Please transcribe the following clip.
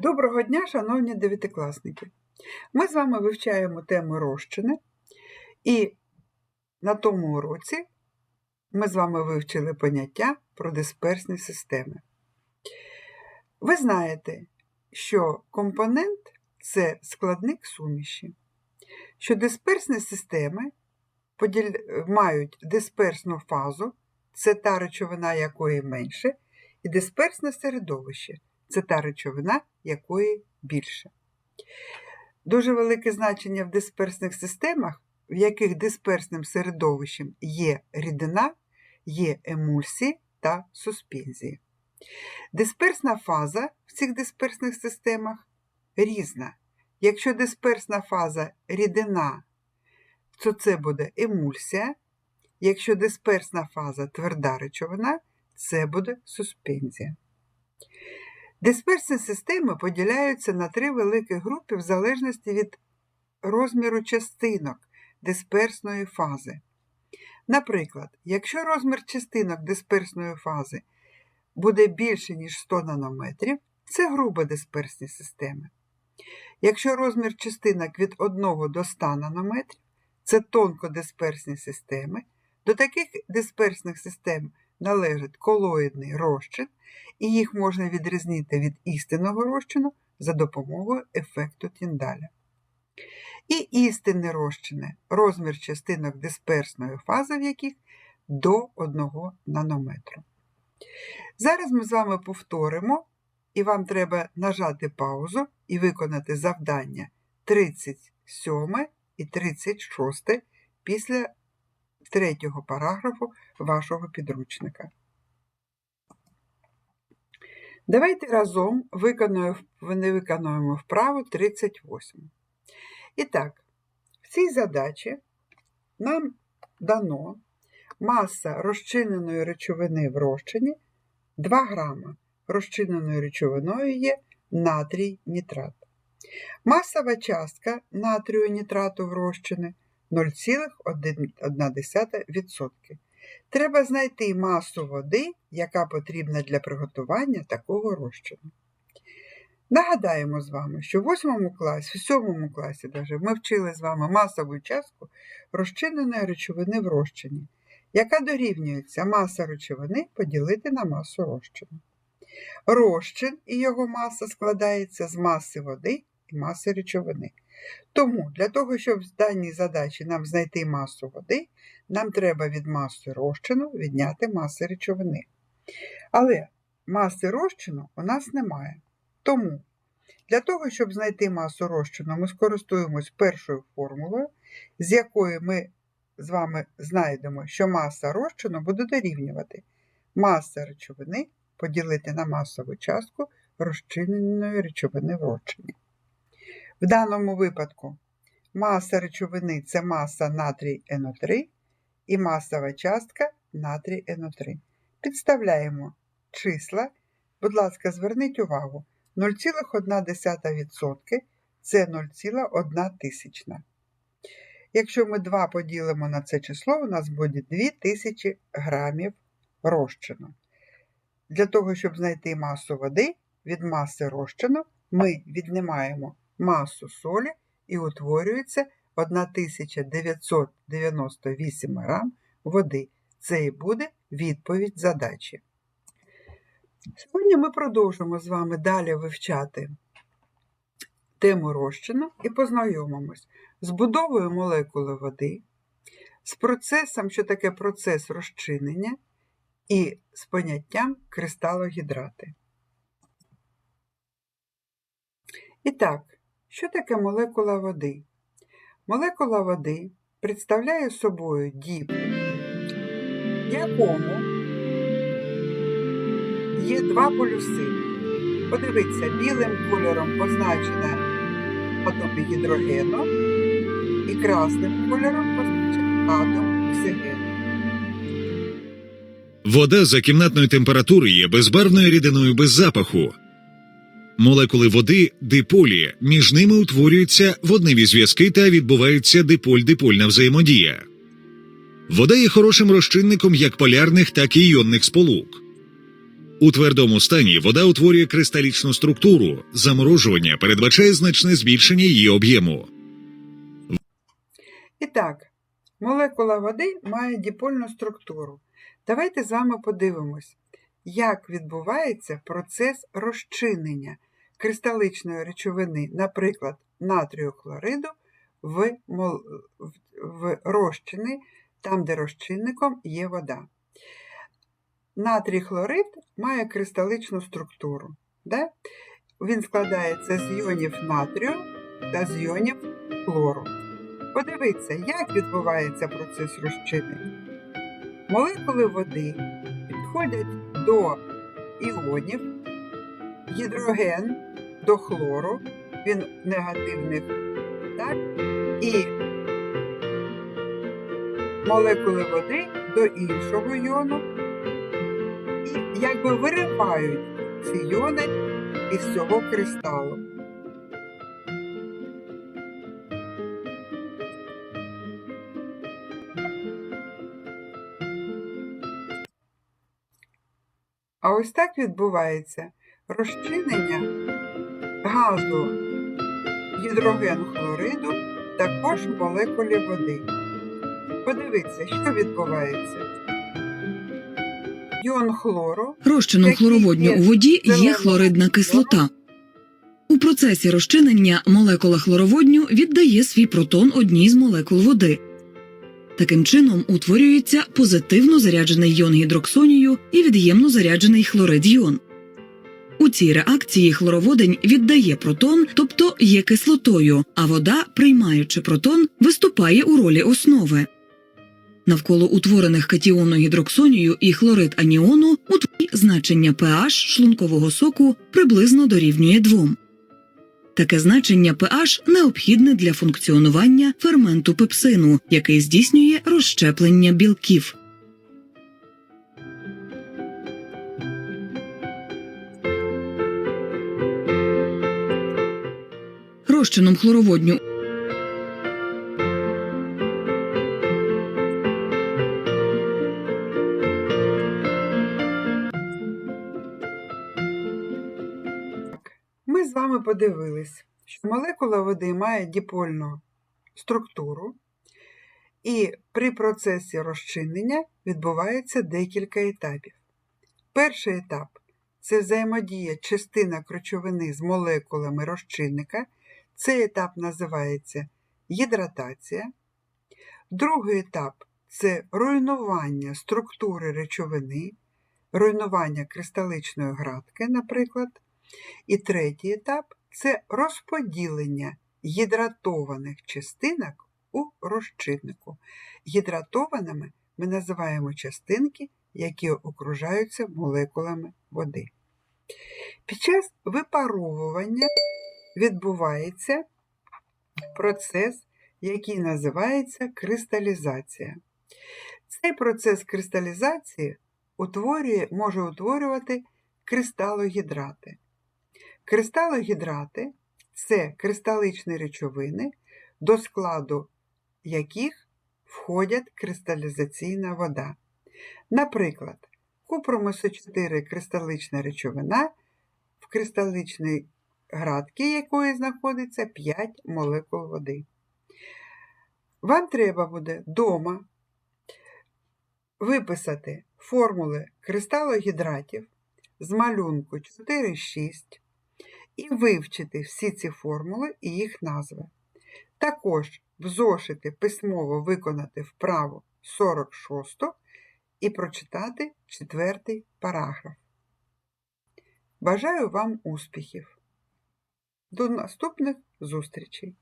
Доброго дня, шановні дев'ятикласники! Ми з вами вивчаємо тему розчини, і на тому уроці ми з вами вивчили поняття про дисперсні системи. Ви знаєте, що компонент це складник суміші, що дисперсні системи мають дисперсну фазу, це та речовина, якої менше, і дисперсне середовище це та речовина, якої більше. Дуже велике значення в дисперсних системах, в яких дисперсним середовищем є рідина, є емульсії та суспензії. Дисперсна фаза в цих дисперсних системах різна. Якщо дисперсна фаза рідина, то це буде емульсія. Якщо дисперсна фаза тверда речовина, це буде суспензія. Дисперсні системи поділяються на три великі групи в залежності від розміру частинок дисперсної фази. Наприклад, якщо розмір частинок дисперсної фази буде більше, ніж 100 нанометрів, це грубодисперсні системи. Якщо розмір частинок від 1 до 100 нанометрів, це тонкодисперсні системи. До таких дисперсних систем належить колоїдний розчин, і їх можна відрізнити від істинного розчину за допомогою ефекту Тіндаля. І істинні розчини – розмір частинок дисперсної фази, в яких до 1 нанометру. Зараз ми з вами повторимо, і вам треба нажати паузу і виконати завдання 37 і 36 після третього параграфу вашого підручника. Давайте разом виконуємо, вправу 38. І так, в цій задачі нам дано маса розчиненої речовини в розчині 2 грама. Розчиненою речовиною є натрій нітрат. Масова частка натрію нітрату в розчині 0,1%. Треба знайти масу води, яка потрібна для приготування такого розчину. Нагадаємо з вами, що в 8 класі, в 7 класі даже, ми вчили з вами масову частку розчиненої речовини в розчині, яка дорівнюється маса речовини поділити на масу розчину. Розчин і його маса складається з маси води і маси речовини. Тому для того, щоб в даній задачі нам знайти масу води, нам треба від маси розчину відняти маси речовини. Але маси розчину у нас немає. Тому для того, щоб знайти масу розчину, ми скористуємось першою формулою, з якої ми з вами знайдемо, що маса розчину буде дорівнювати маса речовини поділити на масову частку розчиненої речовини в розчині. В даному випадку маса речовини це маса натрій НО3 і масова частка натрій НО3. Підставляємо числа. Будь ласка, зверніть увагу, 0,1% це 0,1 тисячна. Якщо ми 2 поділимо на це число, у нас буде 2000 грамів розчину. Для того, щоб знайти масу води від маси розчину, ми віднімаємо масу солі і утворюється 1998 грам води. Це і буде відповідь задачі. Сьогодні ми продовжимо з вами далі вивчати тему розчину і познайомимось з будовою молекули води, з процесом, що таке процес розчинення, і з поняттям кристалогідрати. І так, що таке молекула води? Молекула води представляє собою діб, в якому є два полюси. Подивіться, білим кольором позначена атоми гідрогену і красним кольором позначений атом оксигену. Вода за кімнатної температури є безбарвною рідиною без запаху. Молекули води диполі, між ними утворюються водневі зв'язки та відбувається диполь-дипольна взаємодія. Вода є хорошим розчинником як полярних, так і іонних сполук. У твердому стані вода утворює кристалічну структуру. Заморожування передбачає значне збільшення її об'єму. І так, молекула води має діпольну структуру. Давайте з вами подивимось, як відбувається процес розчинення кристаличної речовини, наприклад, натрію хлориду в, мол... в- розчини, там, де розчинником є вода. Натрій хлорид має кристаличну структуру. Да? Він складається з іонів натрію та з іонів хлору. Подивіться, як відбувається процес розчинення. Молекули води підходять до іонів, гідроген до хлору, він негативний, так? і молекули води до іншого іону, і якби виривають ці йони із цього кристалу. А ось так відбувається розчинення газу гідроген хлориду також в молекулі води. Подивіться, що відбувається. Іон хлору Розчином хлороводню у воді є хлоридна кислота. У процесі розчинення молекула хлороводню віддає свій протон одній з молекул води. Таким чином утворюється позитивно заряджений йон гідроксонію і від'ємно заряджений хлорид йон. У цій реакції хлороводень віддає протон, тобто є кислотою, а вода, приймаючи протон, виступає у ролі основи. Навколо утворених катіону гідроксонію і хлорид аніону у значення pH шлункового соку приблизно дорівнює 2. Таке значення pH необхідне для функціонування ферменту пепсину, який здійснює розщеплення білків. Розчином хлороводню подивились, що молекула води має діпольну структуру, і при процесі розчинення відбувається декілька етапів. Перший етап це взаємодія частинок речовини з молекулами розчинника. Цей етап називається гідратація. Другий етап це руйнування структури речовини, руйнування кристаличної градки, наприклад. І третій етап це розподілення гідратованих частинок у розчиннику. Гідратованими ми називаємо частинки, які окружаються молекулами води. Під час випаровування відбувається процес, який називається кристалізація. Цей процес кристалізації утворює, може утворювати кристалогідрати. Кристалогідрати це кристаличні речовини, до складу яких входять кристалізаційна вода. Наприклад, купромису 4 кристалична речовина, в кристаличній градці якої знаходиться 5 молекул води. Вам треба буде вдома виписати формули кристалогідратів з малюнку 4,6 і вивчити всі ці формули і їх назви. Також в зошити письмово виконати вправу 46 і прочитати четвертий параграф. Бажаю вам успіхів! До наступних зустрічей!